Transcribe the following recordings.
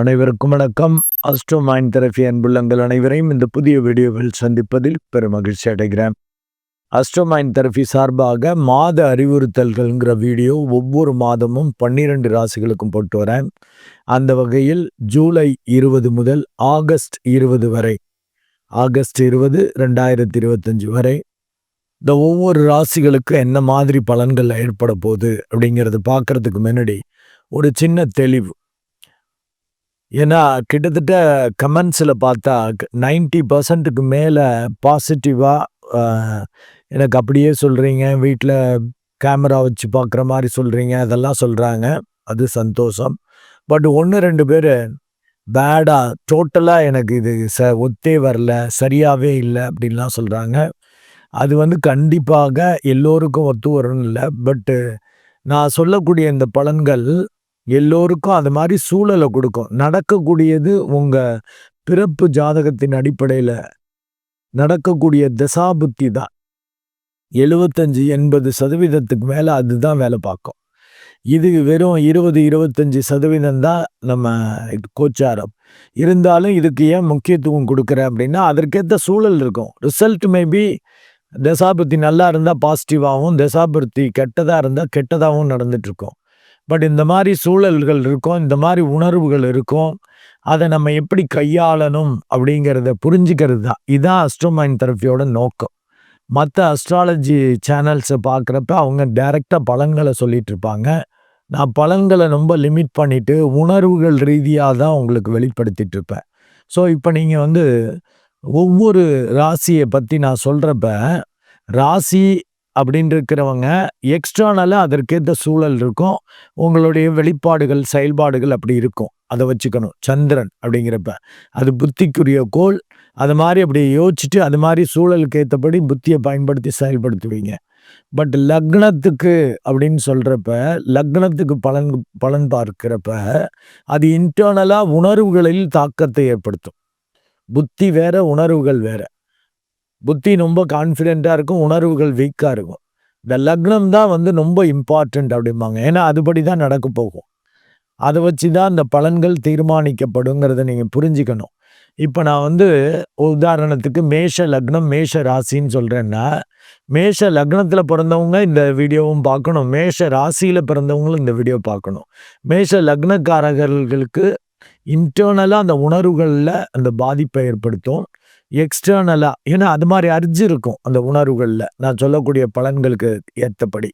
அனைவருக்கும் வணக்கம். Astro mind therapy அன்புள்ளங்கள் அனைவரையும் இந்த புதிய வீடியோவில் சந்திப்பதில் பெரும் மகிழ்ச்சி அடைகிறேன். அஸ்ட்ரோ மைண்ட் தெரபி சார்பாக மாத அறிவுறுத்தல்கள்ங்கிற வீடியோ ஒவ்வொரு மாதமும் பன்னிரெண்டு ராசிகளுக்கும் போட்டு வரேன். அந்த வகையில் ஜூலை இருபது முதல் ஆகஸ்ட் இருபது வரை ஆகஸ்ட் இருபது ரெண்டாயிரத்தி இருபத்தஞ்சு வரை இந்த ஒவ்வொரு ராசிகளுக்கு என்ன மாதிரி பலன்கள் ஏற்பட போகுது அப்படிங்கிறத பார்க்கறதுக்கு முன்னாடி ஒரு சின்ன தெளிவு. ஏன்னா கிட்டத்தட்ட கமெண்ட்ஸில் பார்த்தா நைன்டி பர்சன்ட்டுக்கு மேலே பாசிட்டிவாக எனக்கு அப்படியே சொல்கிறீங்க வீட்டில் கேமரா வச்சு பார்க்குற மாதிரி சொல்கிறீங்க அதெல்லாம் சொல்கிறாங்க அது சந்தோஷம். பட் ஒன்று ரெண்டு பேர் பேடாக டோட்டலாக எனக்கு இது ச ஒத்தே வரல சரியாகவே இல்லை அப்படின்லாம் சொல்கிறாங்க அது வந்து கண்டிப்பாக எல்லோருக்கும் ஒத்து வரணும் இல்லை. பட்டு நான் சொல்லக்கூடிய இந்த பலன்கள் எல்லோருக்கும் அது மாதிரி சூழலை கொடுக்கும். நடக்கக்கூடியது உங்கள் பிறப்பு ஜாதகத்தின் அடிப்படையில் நடக்கக்கூடிய தசாபுத்தி தான். எழுபத்தஞ்சு எண்பது சதவீதத்துக்கு மேலே அதுதான் வேலை பார்க்கும். இது வெறும் இருபது இருபத்தஞ்சி சதவீதம் தான் நம்ம கோச்சாரம். இருந்தாலும் இதுக்கு ஏன் முக்கியத்துவம் கொடுக்குறேன் அப்படின்னா அதற்கேற்ற சூழல் இருக்கும். ரிசல்ட் மேபி தசாபுத்தி நல்லா இருந்தால் பாசிட்டிவாகவும் தசாபுத்தி கெட்டதாக இருந்தால் கெட்டதாகவும் நடந்துட்டுருக்கோம் பட் இந்த மாதிரி சூழல்கள் இருக்கும் இந்த மாதிரி உணர்வுகள் இருக்கும் அதை நம்ம எப்படி கையாளணும் அப்படிங்கிறத புரிஞ்சுக்கிறது தான். இதுதான் அஸ்ட்ரோமைன் தெரப்பியோட நோக்கம். மற்ற அஸ்ட்ராலஜி சேனல்ஸை பார்க்குறப்ப அவங்க டைரெக்டாக பலன்களை சொல்லிட்டு இருப்பாங்க. நான் பலன்களை ரொம்ப லிமிட் பண்ணிவிட்டு உணர்வுகள் ரீதியாக தான் உங்களுக்கு வெளிப்படுத்திட்டு இருப்பேன். ஸோ இப்போ நீங்கள் வந்து ஒவ்வொரு ராசியை பற்றி நான் சொல்கிறப்ப ராசி அப்படின்னு இருக்கிறவங்க எக்ஸ்ட்ரானலாக அதற்கேற்ற சூழல் இருக்கும். உங்களுடைய வெளிப்பாடுகள் செயல்பாடுகள் அப்படி இருக்கும். அதை வச்சுக்கணும். சந்திரன் அப்படிங்கிறப்ப. அது புத்திக்குரிய கோல் அது மாதிரி அப்படி யோசிச்சுட்டு அது மாதிரி சூழலுக்கு ஏற்றபடி புத்தியை பயன்படுத்தி செயல்படுத்துவீங்க. பட் லக்னத்துக்கு அப்படின்னு சொல்கிறப்ப லக்னத்துக்கு பலன் பலன் பார்க்கிறப்ப அது இன்டர்னலாக உணர்வுகளில் தாக்கத்தை ஏற்படுத்தும். புத்தி வேற உணர்வுகள் வேறு. புத்தி ரொம்ப கான்ஃபிடெண்ட்டாக இருக்கும் உணர்வுகள் வீக்காக இருக்கும். இந்த லக்னம் தான் வந்து ரொம்ப இம்பார்ட்டண்ட் அப்படிம்பாங்க. ஏன்னா அதுபடி தான் நடக்க போகும். அதை வச்சு தான் இந்த பலன்கள் தீர்மானிக்கப்படுங்கிறத நீங்கள் புரிஞ்சுக்கணும். இப்போ நான் வந்து உதாரணத்துக்கு மேஷ லக்னம் மேஷ ராசின்னு சொல்கிறேன்னா மேஷ லக்னத்தில் பிறந்தவங்க இந்த வீடியோவும் பார்க்கணும். மேஷ ராசியில் பிறந்தவங்களும் இந்த வீடியோ பார்க்கணும். மேஷ லக்னக்காரர்களுக்கு இன்டர்னலாக அந்த உணர்வுகளில் அந்த பாதிப்பை ஏற்படுத்தும். எக்ஸ்டர்னலாக ஏன்னா அது மாதிரி அரிஞ்சு இருக்கும் அந்த உணர்வுகளில். நான் சொல்லக்கூடிய பலன்களுக்கு ஏற்றபடி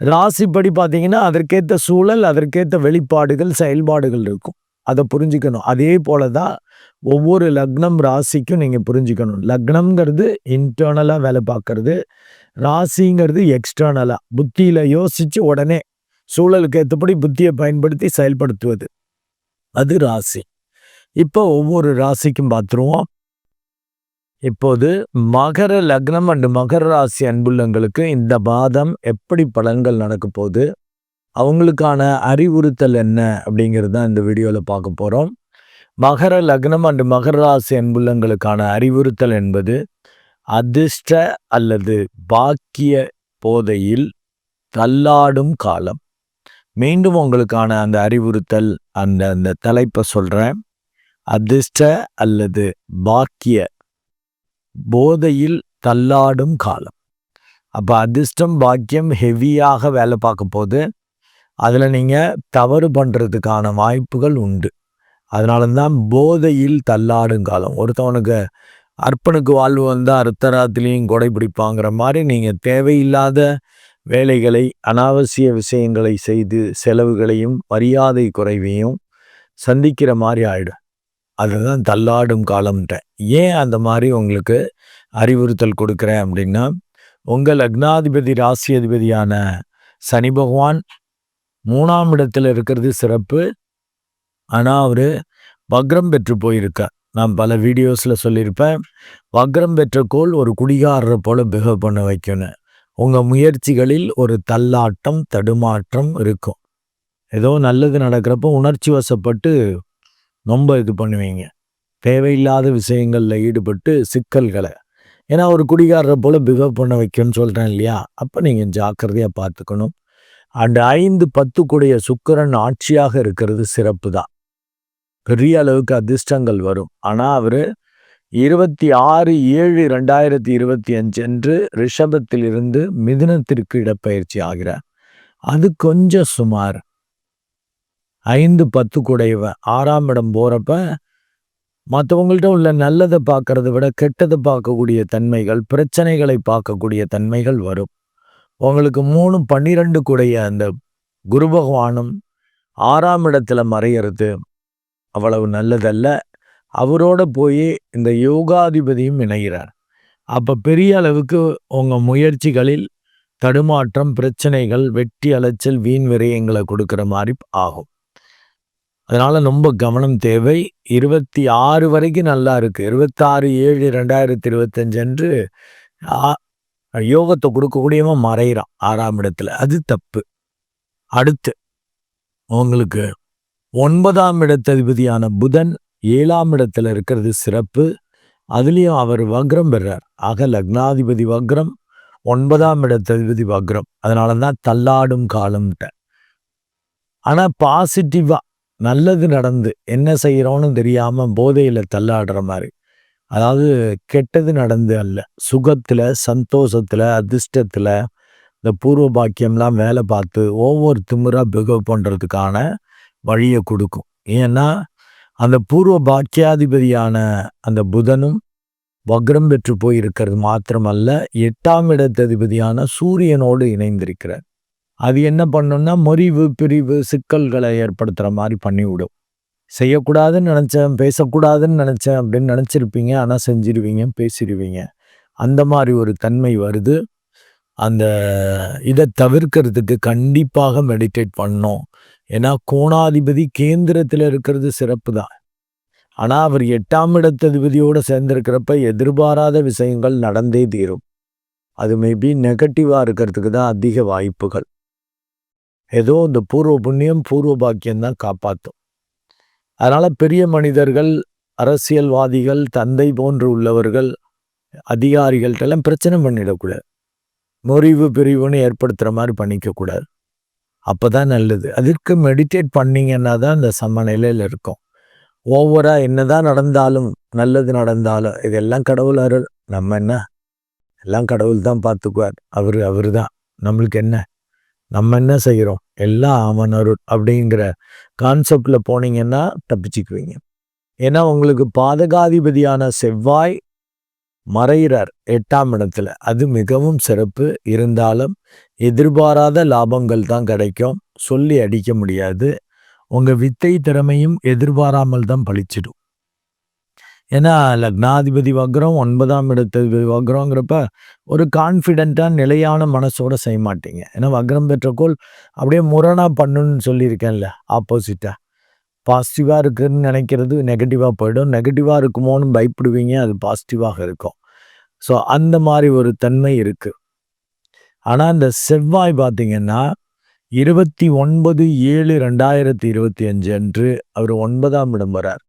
ராசிப்படி பார்த்தீங்கன்னா அதற்கேற்ற சூழல் அதற்கேற்ற வெளிப்பாடுகள் செயல்பாடுகள் இருக்கும். அதை புரிஞ்சுக்கணும். அதே போல தான் ஒவ்வொரு லக்னம் ராசிக்கும் நீங்கள் புரிஞ்சுக்கணும். லக்னம்ங்கிறது இன்டர்னலாக வேலை பார்க்கறது. ராசிங்கிறது எக்ஸ்டர்னலாக புத்தியில் யோசித்து உடனே சூழலுக்கு ஏற்றபடி புத்தியை பயன்படுத்தி செயல்படுத்துவது. அது ராசி. இப்போ ஒவ்வொரு ராசிக்கும் பார்த்துருவோம். இப்போது மகர லக்னம் அண்டு மகர ராசி அன்புள்ளங்களுக்கு இந்த மாதம் எப்படி பலன்கள் நடக்க போகுது? அவங்களுக்கான அறிவுறுத்தல் என்ன? அப்படிங்கிறது தான் இந்த வீடியோவில் பார்க்க போகிறோம் மகர லக்னம் அண்டு மகர ராசி அன்புள்ளங்களுக்கான அறிவுறுத்தல் என்பது அதிர்ஷ்ட அல்லது பாக்கிய போதையில் தள்ளாடும் காலம். மீண்டும் உங்களுக்கான அந்த அறிவுறுத்தல் அந்த அந்த தலைப்பை சொல்கிறேன் அதிர்ஷ்ட அல்லது பாக்கிய போதையில் தள்ளாடும் காலம். அப்போ அதிர்ஷ்டம் பாக்கியம் ஹெவியாக வேலை பார்க்க போது அதில் நீங்கள் தவறு பண்ணுறதுக்கான வாய்ப்புகள் உண்டு. அதனால தான் போதையில் தள்ளாடும் காலம். ஒருத்தவனுக்கு அர்ப்பனுக்கு வாழ்வு வந்தால் அர்த்தராத்திலையும் கொடை பிடிப்பாங்கிற மாதிரி நீங்கள் தேவையில்லாத வேலைகளை அனாவசிய விஷயங்களை செய்து செலவுகளையும் மரியாதை குறைவையும் சந்திக்கிற மாதிரி ஆயிடும். அதுதான் தள்ளாடும் காலம்ன்ற ஏன் அந்த மாதிரி உங்களுக்கு அறிவுறுத்தல் கொடுக்குறேன் அப்படின்னா உங்கள் லக்னாதிபதி ராசி அதிபதியான சனி பகவான் மூணாம் இடத்துல இருக்கிறது சிறப்பு. ஆனால் அவர் வக்ரம் பெற்று போயிருக்கார். நான் பல வீடியோஸில் சொல்லியிருப்பேன் வக்ரம் பெற்ற கோல் ஒரு குடிகாரரை போல் பிஹேவ் பண்ண வைக்கணும். உங்கள் முயற்சிகளில் ஒரு தள்ளாட்டம் தடுமாற்றம் இருக்கும். ஏதோ நல்லது நடக்கிறப்போ உணர்ச்சி வசப்பட்டு ரொம்ப இது பண்ணுவீங்க. தேவையில்லாத விஷயங்களில் ஈடுபட்டு சிக்கல்களை. ஏன்னா ஒரு குடிகாரரை போல் பிஹேவ் பண்ண வைக்கணும்னு சொல்கிறேன் இல்லையா? அப்போ நீங்கள் ஜாக்கிரதையாக பார்த்துக்கணும். அந்த ஐந்து பத்து கூடிய சுக்கரன் ஆட்சியாக இருக்கிறது சிறப்பு தான் பெரிய அளவுக்கு அதிர்ஷ்டங்கள் வரும். ஆனால் அவர் இருபத்தி ஆறு ஏழு ரெண்டாயிரத்தி இருபத்தி அஞ்சு அன்று ரிஷபத்தில் இருந்து மிதுனத்திற்கு இடப்பயிற்சி ஆகிறார். அது கொஞ்சம் சுமார். ஐந்து பத்து குடையவ ஆறாம் இடம் போகிறப்ப மற்றவங்கள்ட்ட உள்ள நல்லதை பார்க்கறத விட கெட்டதை பார்க்கக்கூடிய தன்மைகள் பிரச்சனைகளை பார்க்கக்கூடிய தன்மைகள் வரும். உங்களுக்கு மூணு பன்னிரெண்டு கூடைய அந்த குரு பகவானும் ஆறாம் இடத்துல மறையிறது அவ்வளவு நல்லதல்ல. அவரோட போய் இந்த யோகாதிபதியும் இணைகிறார். அப்போ பெரிய அளவுக்கு உங்கள் முயற்சிகளில் தடுமாற்றம் பிரச்சனைகள் வெட்டி அலைச்சல் வீண் விரயங்களை கொடுக்குற மாதிரி ஆகும். அதனால் ரொம்ப கவனம் தேவை. இருபத்தி ஆறு வரைக்கும் நல்லா இருக்குது இருபத்தாறு ஏழு ரெண்டாயிரத்தி இருபத்தஞ்சு அன்று யோகத்தை கொடுக்கக்கூடியவன் மறைகிறான் ஆறாம் இடத்துல. அது தப்பு. அடுத்து உங்களுக்கு ஒன்பதாம் இடத்ததிபதியான புதன் ஏழாம் இடத்துல இருக்கிறது சிறப்பு. அதுலேயும் அவர் வக்ரம் பெறார். ஆக லக்னாதிபதி வக்ரம் ஒன்பதாம் இடத்ததிபதி வக்ரம். அதனால தான் தள்ளாடும் காலம்ட்ட. ஆனால் பாசிட்டிவாக நல்லது நடந்து என்ன செய்கிறோன்னு தெரியாமல் போதையில் தள்ளாடுற மாதிரி. அதாவது கெட்டது நடந்து அல்ல. சுகத்தில் சந்தோஷத்தில் அதிர்ஷ்டத்தில் இந்த பூர்வ பாக்கியம்லாம் வேலை பார்த்து ஒவ்வொரு திமுறாக பிகவ் பண்ணுறதுக்கான வழியை கொடுக்கும். ஏன்னா அந்த பூர்வ பாக்கியாதிபதியான அந்த புதனும் வக்ரம் பெற்று போயிருக்கிறது மாத்திரமல்ல எட்டாம் இடத்ததிபதியான சூரியனோடு இணைந்திருக்கிறார். அது என்ன பண்ணுன்னா முறிவு பிரிவு சிக்கல்களை ஏற்படுத்துகிற மாதிரி பண்ணிவிடும். செய்யக்கூடாதுன்னு நினச்சேன் பேசக்கூடாதுன்னு நினச்சேன் அப்படின்னு நினச்சிருப்பீங்க. ஆனால் செஞ்சிருவீங்க பேசிடுவீங்க அந்த மாதிரி ஒரு தன்மை வருது. அந்த இதை தவிர்க்கிறதுக்கு கண்டிப்பாக மெடிடேட் பண்ணோம் ஏன்னா கோணாதிபதி கேந்திரத்தில் இருக்கிறது சிறப்பு தான். ஆனால் அவர் எட்டாம் இடத்ததிபதியோடு சேர்ந்திருக்கிறப்ப எதிர்பாராத விஷயங்கள் நடந்தே தீரும். அது மேபி நெகட்டிவாக இருக்கிறதுக்கு தான் அதிக வாய்ப்புகள். ஏதோ இந்த பூர்வ புண்ணியம் பூர்வ பாக்கியம் தான் காப்பாற்றும் அதனால் பெரிய மனிதர்கள் அரசியல்வாதிகள் தந்தை போன்று உள்ளவர்கள் அதிகாரிகள்கிட்டலாம் பிரச்சனை பண்ணிடக்கூடாது. முறிவு பிரிவுன்னு ஏற்படுத்துகிற மாதிரி பண்ணிக்கக்கூடாது. அப்போ தான் நல்லது. அதற்கு மெடிடேட் பண்ணிங்கன்னா தான் இந்த சமநிலையில் இருக்கும். ஓவராக என்னதான் நடந்தாலும் நல்லது நடந்தாலும் இதெல்லாம் கடவுள் அருள். நம்ம என்ன? எல்லாம் கடவுள் தான் பார்த்துக்குவார். அவர் அவர் தான் நம்மளுக்கு என்ன? நம்ம என்ன செய்கிறோம் எல்லாம் அவன் அருள் அப்படிங்கிற கான்செப்டில் போனீங்கன்னா தப்பிச்சுக்குவீங்க. ஏன்னா உங்களுக்கு பாதகாதிபதியான செவ்வாய் மறைகிறார் எட்டாம் இடத்துல. அது மிகவும் சிறப்பு. இருந்தாலும் எதிர்பாராத லாபங்கள் தான் கிடைக்கும். சொல்லி அடிக்க முடியாது. உங்கள் வித்தை திறமையும் எதிர்பாராமல் தான் பழிச்சிடும். ஏன்னா லக்னாதிபதி வக்ரம் ஒன்பதாம் இடத்ததிபதி வக்ரங்கிறப்ப ஒரு கான்ஃபிடெண்ட்டாக நிலையான மனசோட செய்ய மாட்டீங்க. ஏன்னா வக்ரம் பெற்ற அப்படியே முரணாக பண்ணுன்னு சொல்லியிருக்கேன்ல ஆப்போசிட்டாக பாசிட்டிவாக இருக்குதுன்னு நினைக்கிறது நெகட்டிவாக போயிடும். நெகட்டிவாக இருக்குமோன்னு பயப்படுவீங்க அது பாசிட்டிவாக இருக்கும். ஸோ அந்த மாதிரி ஒரு தன்மை இருக்குது ஆனால் இந்த செவ்வாய் பார்த்தீங்கன்னா இருபத்தி ஒன்பது ஏழு ரெண்டாயிரத்தி இருபத்தி அஞ்சு அன்று அவர் ஒன்பதாம் இடம் வரார்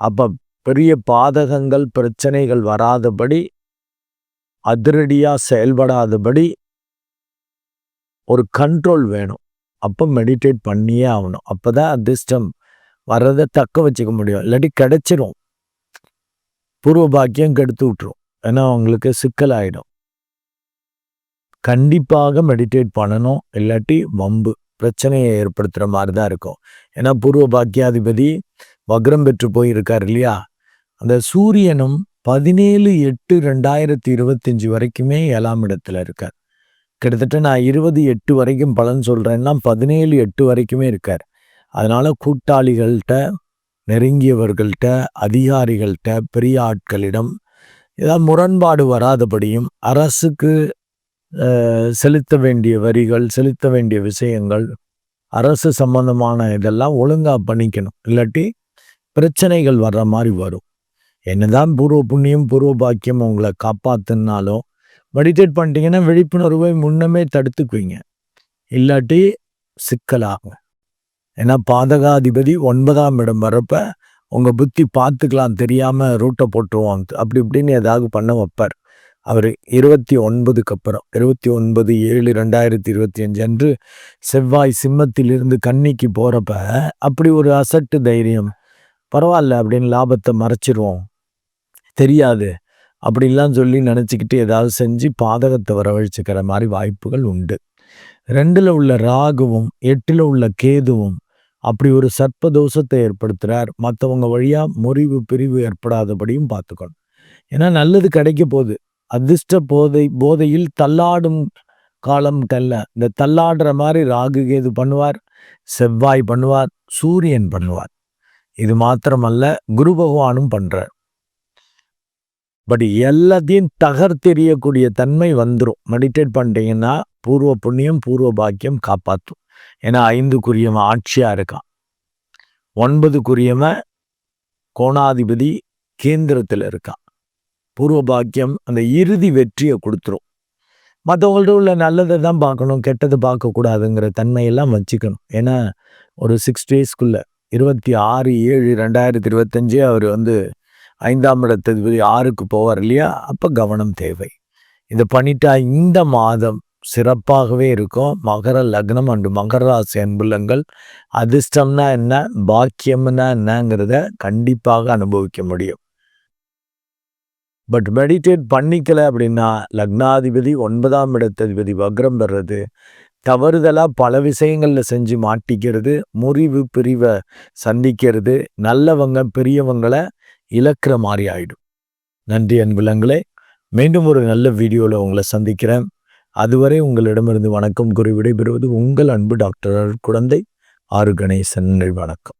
அப்போ பெரிய பாதகங்கள் பிரச்சனைகள் வராதபடி அதிரடியாக செயல்படாதபடி ஒரு கண்ட்ரோல் வேணும். அப்போ மெடிடேட் பண்ணியே ஆகணும். அப்போ தான் அதிர்ஷ்டம் வர்றதை தக்க வச்சுக்க முடியும். இல்லாட்டி கிடச்சிரும். பூர்வ பாக்கியம் கெடுத்து விட்ரும் ஏன்னா அவங்களுக்கு சிக்கலாயிடும். கண்டிப்பாக மெடிடேட் பண்ணணும். இல்லாட்டி வம்பு பிரச்சனையை ஏற்படுத்துகிற மாதிரி தான் இருக்கும். ஏன்னா பூர்வ பாக்கியாதிபதி வக்ரம் பெற்று போயிருக்கார் இல்லையா? அந்த சூரியனும் பதினேழு எட்டு ரெண்டாயிரத்தி இருபத்தஞ்சி வரைக்குமே ஏழாம் இடத்துல இருக்கார். கிட்டத்தட்ட நான் இருபது எட்டு வரைக்கும் பலன் சொல்கிறேன்னா பதினேழு எட்டு வரைக்குமே இருக்கார். அதனால் கூட்டாளிகள்கிட்ட நெருங்கியவர்கள்ட்ட அதிகாரிகள்கிட்ட பெரிய ஆட்களிடம் ஏதாவது முரண்பாடு வராதபடியும் அரசுக்கு செலுத்த வேண்டிய வரிகள் செலுத்த வேண்டிய விஷயங்கள் அரசு சம்பந்தமான இதெல்லாம் ஒழுங்காக பண்ணிக்கணும். இல்லாட்டி பிரச்சனைகள் வர்ற மாதிரி வரும். என்னதான் பூர்வ புண்ணியம் பூர்வ பாக்கியம் உங்களை காப்பாத்துனாலும் மெடிடேட் பண்ணிட்டீங்கன்னா விழிப்புணர்வை முன்னமே தடுத்துக்குவீங்க. இல்லாட்டி சிக்கலாகும். ஏன்னா பாதகாதிபதி ஒன்பதாம் இடம் வரப்ப உங்கள் புத்தி பார்த்துக்கலாம் தெரியாமல் ரூட்டை போட்டுருவோம் அப்படி இப்படின்னு ஏதாவது பண்ண வைப்பார். அவர் இருபத்தி ஒன்பதுக்கு அப்புறம் இருபத்தி ஒன்பது ஏழு ரெண்டாயிரத்தி இருபத்தி அஞ்சு அன்று செவ்வாய் சிம்மத்திலிருந்து கன்னிக்கு போகிறப்ப அப்படி ஒரு அசட்டு தைரியம் பரவாயில்ல அப்படின்னு லாபத்தை மறைச்சிருவோம். தெரியாது. அப்படின்லாம் சொல்லி நினச்சிக்கிட்டு ஏதாவது செஞ்சு பாதகத்தை வரவழைச்சிக்கிற மாதிரி வாய்ப்புகள் உண்டு. ரெண்டில் உள்ள ராகுவும் எட்டில் உள்ள கேதுவும் அப்படி ஒரு சர்ப்ப தோஷத்தை ஏற்படுத்துகிறார் மற்றவங்க வழியாக முறிவு பிரிவு ஏற்படாதபடியும் பார்த்துக்கணும். ஏன்னா நல்லது கிடைக்க போகுது. அதிர்ஷ்ட போதை போதையில் தள்ளாடும் காலம் கல்ல. இந்த தள்ளாடுற மாதிரி ராகு கேது பண்ணுவார் செவ்வாய் பண்ணுவார் சூரியன் பண்ணுவார். இது மாத்திரமல்ல குரு பகவானும் பண்ணுறார் பட் எல்லாத்தையும் தகர்த்தெறியக்கூடிய தன்மை வந்துடும் மெடிடேட் பண்ணிட்டீங்கன்னா பூர்வ புண்ணியம் பூர்வ பாக்கியம் காப்பாற்றும் ஏன்னா ஐந்துக்குரியவன் ஆட்சியாக இருக்கான். ஒன்பதுக்குரியவன் கோணாதிபதி கேந்திரத்தில் இருக்கான். பூர்வ பாக்கியம் அந்த இறுதி வெற்றியை கொடுத்துரும். மற்றவங்கள்ட்ட உள்ள நல்லதை தான் பார்க்கணும் கெட்டதை பார்க்கக்கூடாதுங்கிற தன்மையெல்லாம் வச்சுக்கணும். ஏன்னா ஒரு சிக்ஸ் டேஸ்க்குள்ளே இருபத்தி ஆறு ஏழு ரெண்டாயிரத்தி இருபத்தஞ்சு அவர் வந்து ஐந்தாம் இடத்ததிபதி ஆறுக்கு போவார் இல்லையா? அப்போ கவனம் தேவை. இதை பண்ணிட்டா இந்த மாதம் சிறப்பாகவே இருக்கும். மகர லக்னம் அண்டு மகர ராசி அன்புலங்கள் அதிர்ஷ்டம்னா என்ன? பாக்கியம்னா என்னங்கிறத கண்டிப்பாக அனுபவிக்க முடியும். பட் மெடிடேட் பண்ணிக்கல அப்படின்னா லக்னாதிபதி ஒன்பதாம் இடத்ததிபதி வக்ரம் பெறது தவறுதலாக பல விஷயங்களில் செஞ்சு மாட்டிக்கிறது முறிவு பிரிவை சந்திக்கிறது நல்லவங்க பெரியவங்களை இழக்கிற மாதிரி ஆயிடும். நன்றி அன்புலங்களே மீண்டும் ஒரு நல்ல வீடியோவில் உங்களை சந்திக்கிறேன். அதுவரை உங்களிடமிருந்து வணக்கம் கூறி விடைபெறுவது உங்கள் அன்பு டாக்டர் குழந்தை ஆறு கணேசன் வணக்கம்.